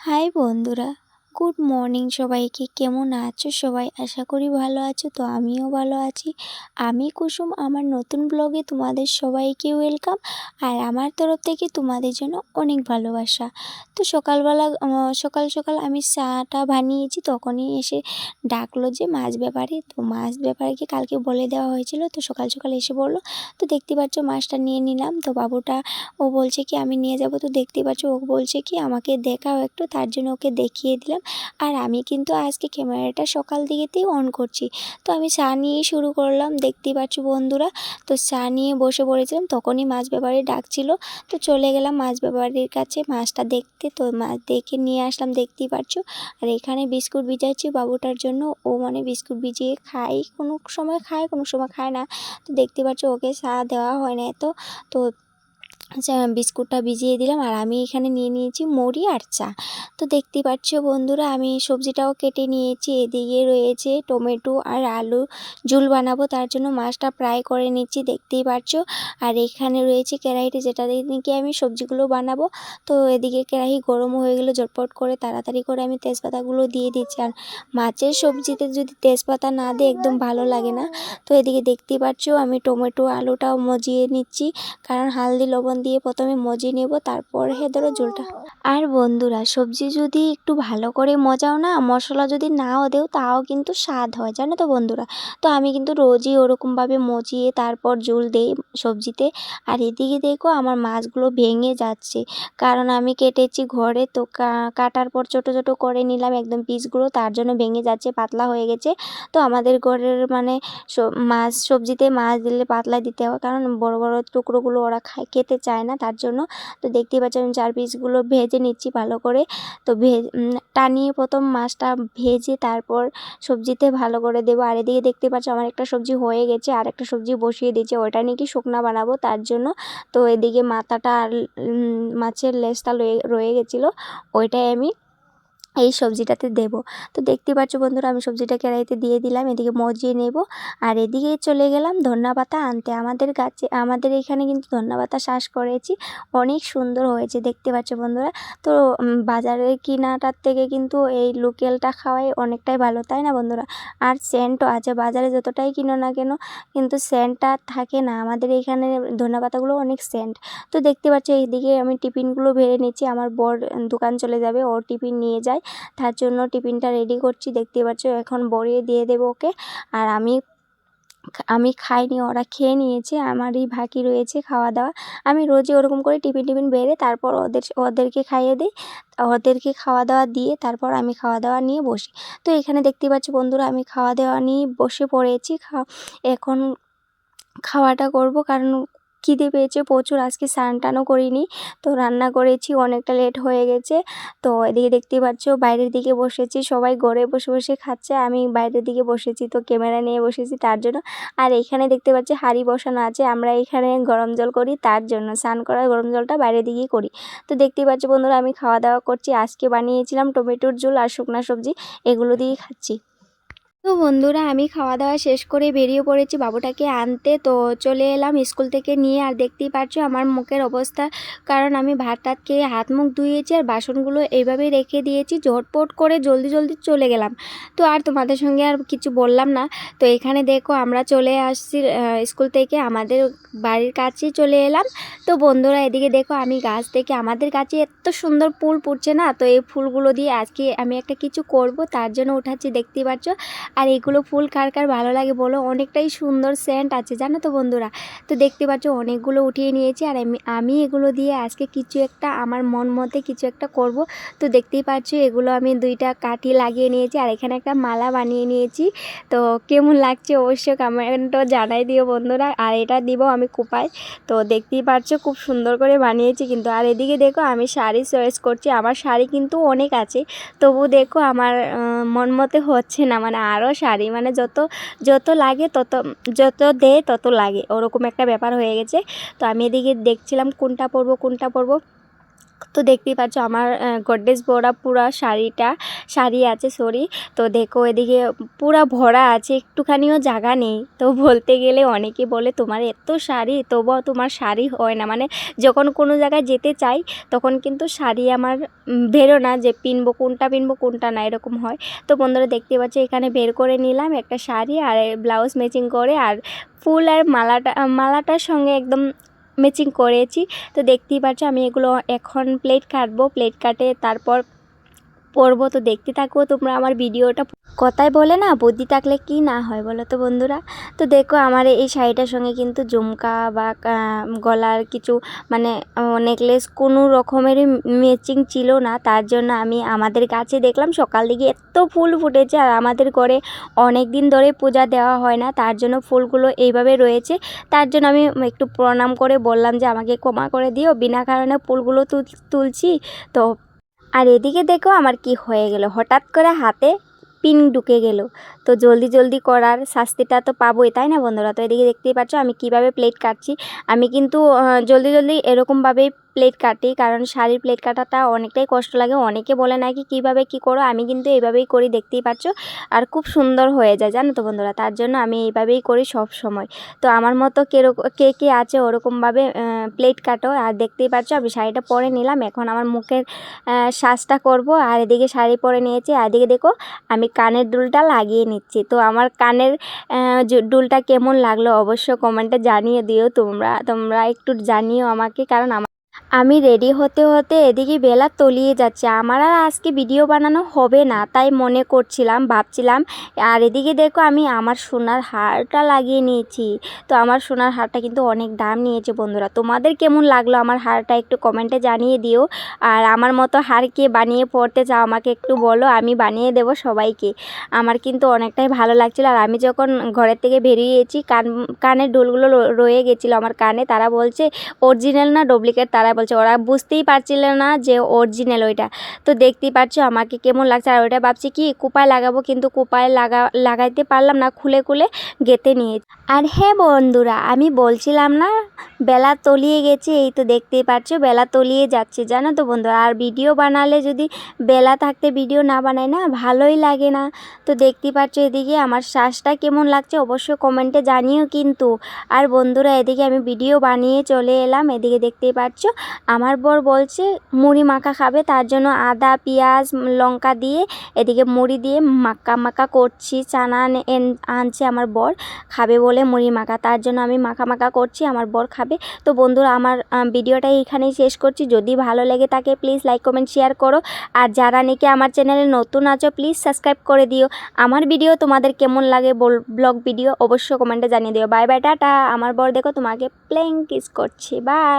High বন্ধুরা। Good morning সবাইকে। কেমন আছো সবাই? আশা করি ভালো আছো, তো আমিও ভালো আছি। আমি কুসুম, আমার নতুন ব্লগে তোমাদের সবাইকে ওয়েলকাম আর আমার তরফ থেকে তোমাদের জন্য অনেক ভালোবাসা। তো সকালবেলা সকাল সকাল আমি চাটা বানিয়েছি, তখনই এসে ডাকলো যে মাছ ব্যাপারে। তো মাছ ব্যাপারীকে কালকে বলে দেওয়া হয়েছিল, তো সকাল সকাল এসে বলল, তো দেখতে পাচ্ছ মাছটা নিয়ে নিলাম। তো বাবুটা, ও বলছে কি, আমি নিয়ে যাব। তো দেখতে পাচ্ছ, ও বলছে কি, আমাকে দেখাও একটু। তার জন্য ওকে দেখিয়ে দিলাম। আর আমি কিন্তু আজকে ক্যামেরাটা সকাল দিকেতেই অন করছি। তো আমি চা নিয়েই শুরু করলাম, দেখতেই পাচ্ছ বন্ধুরা। তো চা নিয়ে বসে পড়েছিলাম, তখনই মাছ ব্যাপারী ডাকছিল। তো চলে গেলাম মাছ ব্যাপারীর কাছে, মাছটা দেখতে তো মাছ দেখে নিয়ে আসলাম, দেখতেই পাচ্ছ। আর এখানে বিস্কুট ভিজাচ্ছি বাবুটার জন্য। ও মানে বিস্কুট ভিজিয়ে খাই কোনো সময় খায়, কোনো সময় খায় না। তো দেখতে পাচ্ছ ওকে চা দেওয়া হয় না তো তো বিস্কুটটা ভিজিয়ে দিলাম আর আমি এখানে নিয়ে নিয়েছি মুড়ি আর চা। তো দেখতেই পাচ্ছ বন্ধুরা, আমি সবজিটাও কেটে নিয়েছি, এদিকে রয়েছে টমেটো আর আলু ঝুল বানাবো, তার জন্য মাছটা ফ্রাই করে নিচ্ছি, দেখতেই পাচ্ছ। আর এখানে রয়েছে কড়াইতে যেটা দিয়ে আমি সবজিগুলো বানাবো। তো এদিকে কড়াই গরম হয়ে গেলো, ঝটপট করে তাড়াতাড়ি করে আমি তেজপাতাগুলো দিয়ে দিচ্ছি। আর মাছের সবজিতে যদি তেজপাতা না দিই একদম ভালো লাগে না। তো এদিকে দেখতেই পাচ্ছ, আমি টমেটো, আলুটাও মজিয়ে নিচ্ছি, কারণ হালদি লবণ দিয়ে প্রথমে মজিয়ে নেব, তারপর হে ধরো ঝোলটা। আর বন্ধুরা, সবজি যদি একটু ভালো করে মজাও না, মশলা যদি নাও দেও, তাও কিন্তু স্বাদ হয়, জানো তো বন্ধুরা? তো আমি কিন্তু রোজই ওরকমভাবে মজিয়ে তারপর ঝোল দেই সবজিতে। আর এদিকে দেখো আমার মাছগুলো ভেঙে যাচ্ছে। কারণ আমি কেটেছি ঘরে, তো কাটার পর ছোট ছোট করে নিলাম একদম পিসগুলো, তার জন্য ভেঙে যাচ্ছে, পাতলা হয়ে গেছে। তো আমাদের ঘরের মানে মাছ, সবজিতে মাছ দিলে পাতলা দিতে হয়, কারণ বড় বড় টুকরোগুলো ওরা খায়, খেতে চায়। না তার জন্য। তো দেখতেই পাচ্ছি আমি চার পিসগুলো ভেজে নিচ্ছি ভালো করে। তো ভেজ টানিয়ে প্রথম মাছটা ভেজে তারপর সবজিতে ভালো করে দেবো। আর এদিকে দেখতে পাচ্ছ আমার একটা সবজি হয়ে গেছে, আর একটা সবজি বসিয়ে দিয়েছে। ওটা নিয়ে কি শুকনা বানাবো তার জন্য? তো এদিকে মাথাটা আর মাছের লেজটা রয়ে গেছিল। ওইটাই আমি এই সবজিটাতে দেব। তো দেখতে পাচ্ছ বন্ধুরা, আমি সবজিটা কড়াইতে দিয়ে দিলাম, এদিকে মজিয়ে নেব। আর এদিকে চলে গেলাম ধন্যা পাতা আনতে। আমাদের গাছে, আমাদের এখানে কিন্তু ধন্যা পাতা চাষ করেছি, অনেক সুন্দর হয়েছে, দেখতে পাচ্ছ বন্ধুরা। তো বাজারের কিনাটার থেকে কিন্তু এই লোকেলটা খাওয়াই অনেকটাই ভালো, তাই না বন্ধুরা? আর সেন্টও আছে, বাজারে যতটাই কিনো না কেন, কিন্তু সেন্টটা থাকে না। আমাদের এখানে ধন্যা পাতাগুলো অনেক সেন্ট। তো দেখতে পাচ্ছ, এইদিকে আমি টিফিনগুলো ভেড়ে নিচ্ছি, আমার বর দোকান চলে যাবে, ওর টিফিন নিয়ে যায়। তার জন্য টিফিনটা রেডি করছি দেখতে পাচ্ছ এখন বড়িয়ে দিয়ে দেবো ওকে। আর আমি আমি খাইনি, ওরা খেয়ে নিয়েছে, আমারই বাকি রয়েছে খাওয়া দাওয়া আমি রোজই ওরকম করে টিফিন টিফিন বেড়ে তারপর ওদের, ওদেরকে খাইয়ে দিই, ওদেরকে খাওয়া দাওয়া দিয়ে তারপর আমি খাওয়া দাওয়া নিয়ে বসি। তো এখানে দেখতে পাচ্ছি বন্ধুরা, আমি খাওয়া দাওয়া নিয়ে বসে পড়েছি খা এখন খাওয়াটা করব, কারণ খিদে পেয়েছে প্রচুর, আজকে স্নান টানও করিনি। তো রান্না করেছি, অনেকটা লেট হয়ে গেছে। তো এদিকে দেখতেই পাচ্ছ, বাইরের দিকে বসেছি, সবাই ঘরে বসে বসে খাচ্ছে, আমি বাইরের দিকে বসেছি, তো ক্যামেরা নিয়ে বসেছি তার জন্য। আর এখানে দেখতে পাচ্ছি হাঁড়ি বসানো আছে, আমরা এখানে গরম জল করি তার জন্য, স্নান করার গরম জলটা বাইরের দিকেই করি। তো দেখতেই পাচ্ছ বন্ধুরা, আমি খাওয়া দাওয়া করছি, আজকে বানিয়েছিলাম টমেটোর ঝোল আর শুকনা সবজি, এগুলো দিয়েই খাচ্ছি। তো বন্ধুরা, আমি খাওয়া দাওয়া শেষ করে বেরিয়ে পড়েছি বাবুটাকে আনতে। তো চলে এলাম স্কুল থেকে নিয়ে। আর দেখতেই পাচ্ছ আমার মুখের অবস্থা। কারণ আমি ভাত টাত খেয়ে হাত মুখ ধুয়েছি আর বাসনগুলো এইভাবেই রেখে দিয়েছি। ঝটপট করে জলদি জলদি চলে গেলাম। তো আর তোমাদের সঙ্গে আর কিছু বললাম না। তো এখানে দেখো আমরা চলে আসছি স্কুল থেকে। আমাদের বাড়ির কাছেই চলে এলাম। তো বন্ধুরা, এদিকে দেখো আমি গাছ থেকে, আমাদের কাছে এত সুন্দর ফুল ফুটছে না? তো এই ফুলগুলো দিয়ে আজকে আমি একটা কিছু করব। তার জন্য উঠাচ্ছি, দেখতেই পাচ্ছ। আর এগুলো ফুল কার কার ভালো লাগে বলো? অনেকটাই সুন্দর সেন্ট আছে, জানো তো বন্ধুরা? তো দেখতে পাচ্ছ অনেকগুলো উঠিয়ে নিয়েছি আর আমি আমি এগুলো দিয়ে আজকে কিছু একটা আমার মন মতে কিছু একটা করব। তো দেখতেই পাচ্ছ এগুলো আমি দুইটা কাঠি লাগিয়ে নিয়েছি আর এখানে একটা মালা বানিয়ে নিয়েছি। তো কেমন লাগছে অবশ্যই কমেন্টও জানাই দিও বন্ধুরা। আর এটা দিব আমি কোপায়। তো দেখতেই পাচ্ছ খুব সুন্দর করে বানিয়েছি কিন্তু আর এদিকে দেখো আমি শাড়ি চয়েস করছি। আমার শাড়ি কিন্তু অনেক আছে। তবু দেখো আমার মন মতে হচ্ছে না। মানে আরও শাড়ি মানে যত যত লাগে তত, যত দেয় তত লাগে। ওরকম একটা ব্যাপার হয়ে গেছে। তো আমি এদিকে দেখছিলাম কোনটা পরবো কোনটা পরবো। তো দেখতেই পাচ্ছ আমার গড্রেজ ভরা পুরা শাড়িটা, শাড়ি আছে সরি তো দেখো এদিকে পুরা ভরা আছে, একটুখানিও জায়গা নেই। তো বলতে গেলে অনেকে বলে, তোমার এত শাড়ি, তবুও তোমার শাড়ি হয় না। মানে যখন কোনো জায়গায় যেতে চাই, তখন কিন্তু শাড়ি আমার বেরো না যে পিনবো কোনটা পিনবো, কোনটা না, এরকম হয়। তো বন্ধুরা দেখতে পাচ্ছ, এখানে বের করে নিলাম একটা শাড়ি আর ব্লাউজ ম্যাচিং করে আর ফুল আর মালাটা, মালাটার সঙ্গে একদম ম্যাচিং করেছি। তো দেখতেই পাচ্ছ আমি এগুলো এখন প্লেট কাটবো। প্লেট কাটে তারপর পরবো তো দেখতে থাকো তোমরা আমার ভিডিওটা। কথায় বলে না, বুদ্ধি থাকলে কি না হয় বলো তো বন্ধুরা? তো দেখো আমার এই শাড়িটার সঙ্গে কিন্তু ঝুমকা বা গলার কিছু মানে নেকলেস কোনো রকমেরই ম্যাচিং ছিল না। তার জন্য আমি আমাদের গাছে দেখলাম সকাল দিকে এত ফুল ফুটেছে আর আমাদের ঘরে অনেক দিন ধরে পূজা দেওয়া হয় না। তার জন্য ফুলগুলো এইভাবে রয়েছে। তার জন্য আমি একটু প্রণাম করে বললাম যে, আমাকে ক্ষমা করে দিও। বিনা কারণে ফুলগুলো তুল- তুলছি। তো আর এদিকে দেখো আমার কি হয়ে গেল। হঠাৎ করে হাতে পিন ঢুকে গেল। তো জলদি জলদি করার শাস্তিটা তো পাবোই, তাই না বন্ধুরা? তো এদিকে দেখতেই পাচ্ছ আমি কীভাবে প্লেট কাটছি। আমি কিন্তু জলদি জলদি এরকমভাবেই প্লেট কাটি, কারণ শাড়ির প্লেট কাটাটা অনেকটাই কষ্ট লাগে। অনেকে বলে নাকি কীভাবে কি করো? আমি কিন্তু এইভাবেই করি, দেখতেই পাচ্ছ। আর খুব সুন্দর হয়ে যায়, জানো তো বন্ধুরা? তার জন্য আমি এইভাবেই করি সব সময়। তো আমার মতো কেরকম কে কে আছে ওরকমভাবে প্লেট কাটো। আর দেখতেই পাচ্ছ, আমি শাড়িটা পরে নিলাম। এখন আমার মুখের সাজটা করব। আর এদিকে শাড়ি পরে নিয়েছি। আর এদিকে দেখো, আমি কানের দুলটা লাগিয়ে নিচ্ছি। তো আমার কানের দুলটা কেমন লাগল অবশ্য কমেন্টে জানিয়ে দিও। তোমরা তোমরা একটু জানিও আমাকে, কারণ আমার আমি রেডি হতে হতে এদিকে বেলা তলিয়ে যাচ্ছে। আমার আর আজকে ভিডিও বানানো হবে না, তাই মনে করছিলাম, ভাবছিলাম, আর এদিকে দেখো আমি আমার সোনার হারটা লাগিয়ে নিয়েছি। তো আমার সোনার হারটা কিন্তু অনেক দাম নিয়েছে বন্ধুরা। তোমাদের কেমন লাগল আমার হারটা একটু কমেন্টে জানিয়ে দিও। আর আমার মতো হার কে বানিয়ে পড়তে চাও আমাকে একটু বলো, আমি বানিয়ে দেব সবাইকে। আমার কিন্তু অনেকটাই ভালো লাগছিল, আর আমি যখন ঘরের থেকে বেরিয়েছি, কান, কানের ডোলগুলো রয়ে গেছিল আমার কানে, তারা বলছে অরিজিনাল না ডুপ্লিকেট তারা বলছে, ওরা বুঝতেই পারছিল না যে অরিজিনাল ওইটা। তো দেখতেই পাচ্ছ আমাকে কেমন লাগছে। আর ওইটা ভাবছি কি, কুপায় লাগাবো কিন্তু কুপায় লাগা, লাগাইতে পারলাম না, খুলে খুলে গেতে নিয়ে। আর হ্যাঁ বন্ধুরা, আমি বলছিলাম না, বেলা তলিয়ে গেছে, এই তো দেখতেই পাচ্ছ, বেলা তলিয়ে যাচ্ছে, জানো তো বন্ধুরা। আর ভিডিও বানালে যদি বেলা থাকতে ভিডিও না বানাই না, ভালোই লাগে না। তো দেখতেই পাচ্ছ এদিকে আমার শ্বাসটা কেমন লাগছে, অবশ্যই কমেন্টে জানিও কিন্তু। আর বন্ধুরা, এদিকে আমি ভিডিও বানিয়ে চলে এলাম, এদিকে দেখতেই পাচ্ছ আমার বর বলছে, মুড়ি মাখা খাবে, তার জন্য আদা, পেঁয়াজ, লঙ্কা দিয়ে এদিকে মুড়ি দিয়ে মাখা মাখা করছি। চানা আনছে আমার বর, খাবে বলে মুড়ি মাখা, তার জন্য আমি মাখা মাখা করছি, আমার বর খাবে। তো বন্ধুরা, আমার ভিডিওটা এখানেই শেষ করছি। যদি ভালো লেগে থাকে প্লিজ লাইক কমেন্ট শেয়ার করো। আর যারা নাকি আমার চ্যানেলে নতুন আছো প্লিজ সাবস্ক্রাইব করে দিও। আমার ভিডিও তোমাদের কেমন লাগে ব্লগ ভিডিও অবশ্যই কমেন্টে জানিয়ে দিও। Bye bye tata. আমার বর দেখো, তোমাকে প্লেইং কিস করছি। বাই